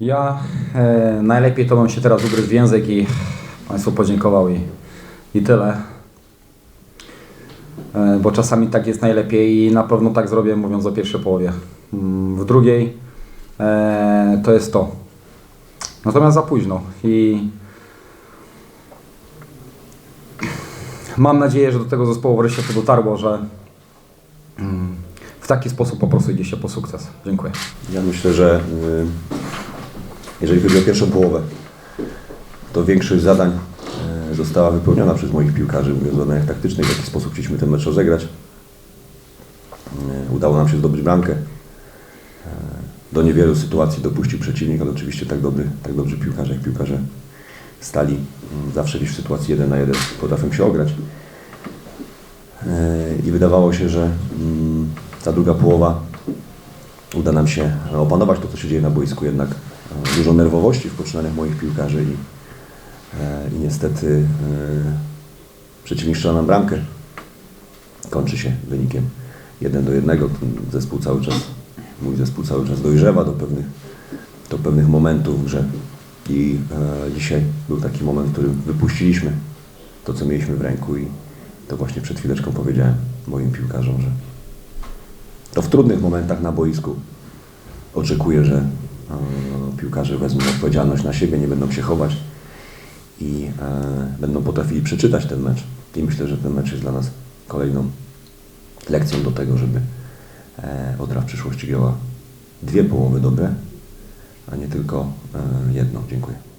Ja e, najlepiej to bym się teraz ugryzł w język i Państwu podziękował i, i tyle. E, bo czasami tak jest najlepiej i na pewno tak zrobię mówiąc o pierwszej połowie. Mm, W drugiej e, to jest to. Natomiast za późno i mam nadzieję, że do tego zespołu wreszcie to dotarło, że mm, w taki sposób po prostu idzie się po sukces. Dziękuję. Ja myślę, że y, jeżeli chodzi o pierwszą połowę, to większość zadań y, została wypełniona przez moich piłkarzy, mówiąc o zadaniach taktycznych, w jaki sposób chcieliśmy ten mecz rozegrać. Y, Udało nam się zdobyć bramkę. Y, Do niewielu sytuacji dopuścił przeciwnik, ale oczywiście tak, dobry, tak dobrzy piłkarze jak piłkarze stali y, zawsze gdzieś w sytuacji 1 na 1 potrafią się ograć. I wydawało się, że mm, ta druga połowa uda nam się opanować to, co się dzieje na boisku. Jednak e, dużo nerwowości w poczynaniach moich piłkarzy i, e, i niestety e, przeciwnik strzela nam bramkę. Kończy się wynikiem 1 do 1. Ten zespół cały czas, mój zespół cały czas dojrzewa do pewnych, do pewnych momentów w grze. I dzisiaj był taki moment, w którym wypuściliśmy to, co mieliśmy w ręku i to właśnie przed chwileczką powiedziałem moim piłkarzom, że to w trudnych momentach na boisku oczekuję, że e, piłkarze wezmą odpowiedzialność na siebie, nie będą się chować i e, będą potrafili przeczytać ten mecz. I myślę, że ten mecz jest dla nas kolejną lekcją do tego, żeby e, Odra w przyszłości grała dwie połowy dobre, a nie tylko jedną. Dziękuję.